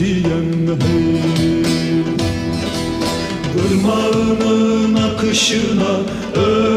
Türkiye'm hey Irmağının akışına ölürüm